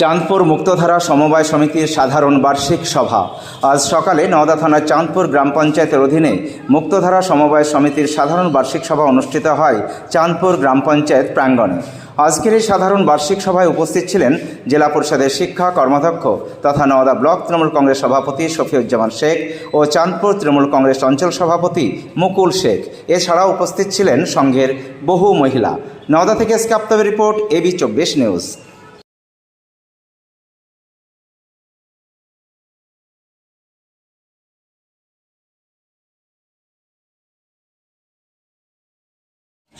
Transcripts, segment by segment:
চাঁদপুর মুক্তধারা সমবায় সমিতির সাধারণ বার্ষিক সভা। আজ সকালে নওদা থানার চাঁদপুর গ্রাম পঞ্চায়েতের অধীনে মুক্তধারা সমবায় সমিতির সাধারণ বার্ষিক সভা অনুষ্ঠিত হয় চাঁদপুর গ্রাম পঞ্চায়েত প্রাঙ্গণে। আজকের এই সাধারণ বার্ষিক সভায় উপস্থিত ছিলেন জেলা পরিষদের শিক্ষা কর্মাধ্যক্ষ তথা নওদা ব্লক তৃণমূল কংগ্রেস সভাপতি শফিউজ্জামান শেখ ও চাঁদপুর তৃণমূল কংগ্রেস অঞ্চল সভাপতি মুকুল শেখ। এছাড়াও উপস্থিত ছিলেন সংঘের বহু মহিলা। নওদা থেকে স্কাপ্তব রিপোর্ট এবি চব্বিশ নিউজ।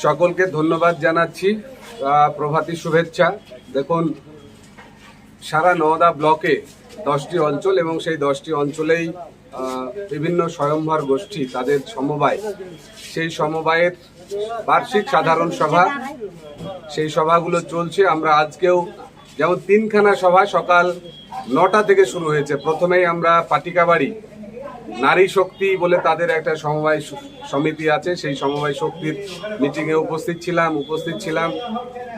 সকলকে ধন্যবাদ জানাচ্ছি। প্রভাতী শুভেচ্ছা। দেখুন, সারা নওদা ব্লকে দশটি অঞ্চল এবং সেই দশটি অঞ্চলেই বিভিন্ন স্বয়ংভর গোষ্ঠী তাদের সমবায়। সেই সমবায়ের বার্ষিক সাধারণ সভা, সেই সভাগুলো চলছে। আমরা আজকেও যেমন তিনখানা সভা সকাল নটা থেকে শুরু হয়েছে। প্রথমেই আমরা পাটিকাবাড়ি নারী শক্তি বলে তাদের একটা সমবায় সমিতি আছে, সেই সমবায় শক্তির মিটিংয়ে উপস্থিত ছিলাম উপস্থিত ছিলাম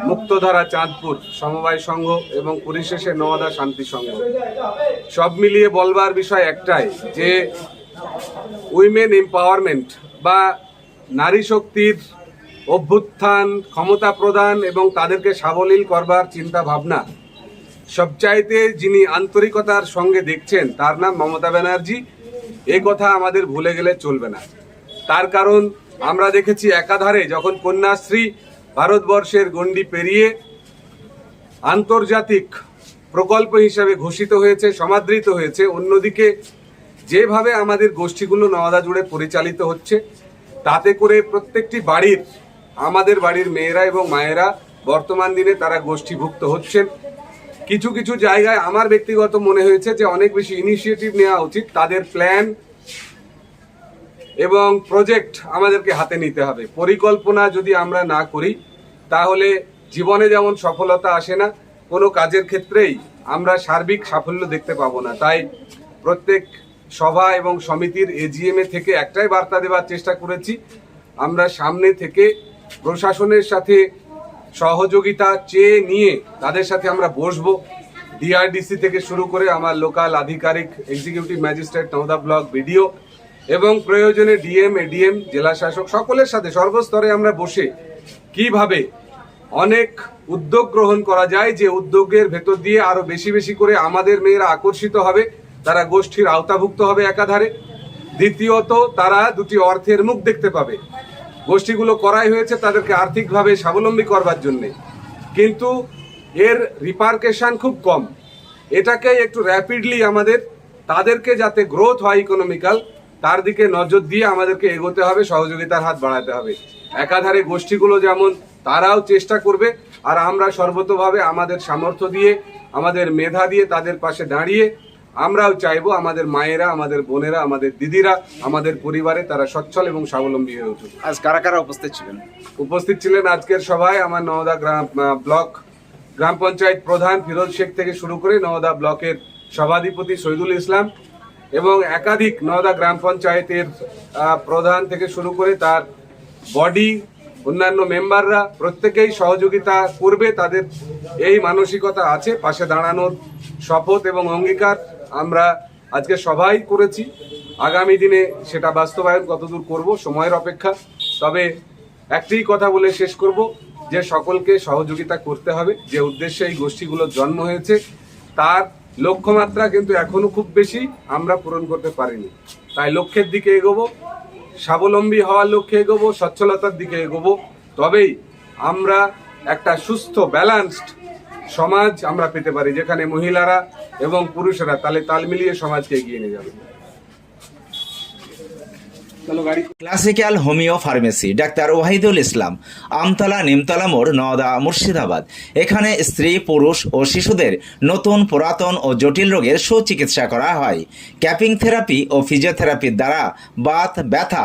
মুক্তধারা চাঁদপুর সমবায় সংঘ এবং পরিশেষে নওয়াদা শান্তি সংঘ। সব মিলিয়ে বলবার বিষয় একটাই যে উইমেন এম্পাওয়ারমেন্ট বা নারী শক্তির অভ্যুত্থান, ক্ষমতা প্রদান এবং তাদেরকে সাবলীল করবার চিন্তা ভাবনা, সবচাইতে যিনি আন্তরিকতার সঙ্গে দেখছেন তার নাম মমতা ব্যানার্জি। এই কথা আমাদের ভুলে গেলে চলবে না। তার কারণ আমরা দেখেছি একাধারে যখন কন্যাশ্রী ভারতবর্ষের গণ্ডি পেরিয়ে আন্তর্জাতিক প্রকল্প হিসাবে ঘোষিত হয়েছে, সমাদৃত হয়েছে, অন্যদিকে যেভাবে আমাদের গোষ্ঠীগুলো নওদা জুড়ে পরিচালিত হচ্ছে, তাতে করে প্রত্যেকটি বাড়ির, আমাদের বাড়ির মেয়েরা এবং মায়েরা বর্তমান দিনে তারা গোষ্ঠীভুক্ত হচ্ছেন। কিছু কিছু জায়গায় আমার ব্যক্তিগত মনে হয়েছে যে অনেক বেশি ইনিশিয়েটিভ নেওয়া উচিত, তাদের প্ল্যান এবং প্রজেক্ট আমাদেরকে হাতে নিতে হবে। পরিকল্পনা যদি আমরা না করি, তাহলে জীবনে যেমন সফলতা আসে না, কোনো কাজের ক্ষেত্রেই আমরা সার্বিক সাফল্য দেখতে পাবো না। তাই প্রত্যেক সভা এবং সমিতির এজিএমএ থেকে একটাই বার্তা দেওয়ার চেষ্টা করেছি, আমরা সামনে থেকে প্রশাসনের সাথে সহযোগিতা চেয়ে নিয়ে তাদের সাথে আমরা বসবো। ডিআরডিসি থেকে শুরু করে আমার লোকাল আধিকারিক executive magistrate Nowda block BDO এবং প্রয়োজনে ডিএম এডিএম জেলা শাসক সকলের সাথে সর্বস্তরে আমরা বসে কীভাবে অনেক উদ্যোগ গ্রহণ করা যায়, যে উদ্যোগের ভেতর দিয়ে আরও বেশি বেশি করে আমাদের মেয়েরা আকর্ষিত হবে, তারা গোষ্ঠীর আওতাভুক্ত হবে একাধারে। দ্বিতীয়ত, তারা দুটি অর্থের মুখ দেখতে পাবে। গোষ্ঠীগুলো করাই হয়েছে তাদেরকে আর্থিকভাবে স্বাবলম্বী করবার জন্যে। কিন্তু এর রিপার্কেশান খুব কম। এটাকে একটু র্যাপিডলি আমাদের, তাদেরকে যাতে গ্রোথ হয় ইকোনমিক্যাল তার দিকে নজর দিয়ে আমাদেরকে এগোতে হবে, সহযোগিতার হাত বাড়াতে হবে। একাধারে গোষ্ঠীগুলো যেমন, তারাও চেষ্টা করবে, আর আমরা সর্বতভাবে আমাদের সামর্থ্য দিয়ে, আমাদের মেধা দিয়ে তাদের পাশে দাঁড়িয়ে আমরাও চাইব আমাদের মায়েরা আমাদের বোনেরা আমাদের দিদিরা আমাদের পরিবারে তারা সচ্ছল এবং স্বাবলম্বী হয়ে উঠুক। আজ কারা কারা উপস্থিত ছিলেন? উপস্থিত ছিলেন আজকের সভায় আমার নওদা গ্রাম ব্লক গ্রাম পঞ্চায়েত প্রধান ফিরোজ শেখ থেকে শুরু করে নওদা ব্লকের সভাধিপতি শহীদুল ইসলাম এবং একাধিক নওদা গ্রাম পঞ্চায়েতের প্রধান থেকে শুরু করে তার বডি অন্যান্য মেম্বাররা প্রত্যেকেই সহযোগিতা করবে তাদের এই মানসিকতা আছে পাশে দাঁড়ানোর শপথ এবং অঙ্গীকার। আমরা আজকে সবাই করেছি। আগামী দিনে সেটা বাস্তবায়ন কতদূর করব, সময়ের অপেক্ষা। তবে একটি কথা বলে শেষ করব, যে সকলকে সহযোগিতা করতে হবে। যে উদ্দেশ্যে এই গোষ্ঠীগুলোর জন্ম হয়েছে, তার লক্ষ্যমাত্রা কিন্তু এখনও খুব বেশি আমরা পূরণ করতে পারিনি। তাই লক্ষ্যের দিকে এগোবো, স্বাবলম্বী হওয়ার লক্ষ্যে এগোবো, সচ্ছলতার দিকে এগোবো। তবেই আমরা একটা সুস্থ ব্যালান্সড সমাজ আমরা পেতে পারি, যেখানে মহিলারা এবং পুরুষেরা তালে তাল মিলিয়ে সমাজকে এগিয়ে নিয়ে যাবে। Classical homeo pharmacy doctor Wahidul Islam, Amtala Nimtala মোড়, নওদা, মুর্শিদাবাদ। এখানে স্ত্রী, পুরুষ ও শিশুদের নতুন পুরাতন ও জটিল রোগের সুচিকিৎসা করা হয়। ক্যাপিং থেরাপি ও ফিজিওথেরাপির দ্বারা বাত, ব্যথা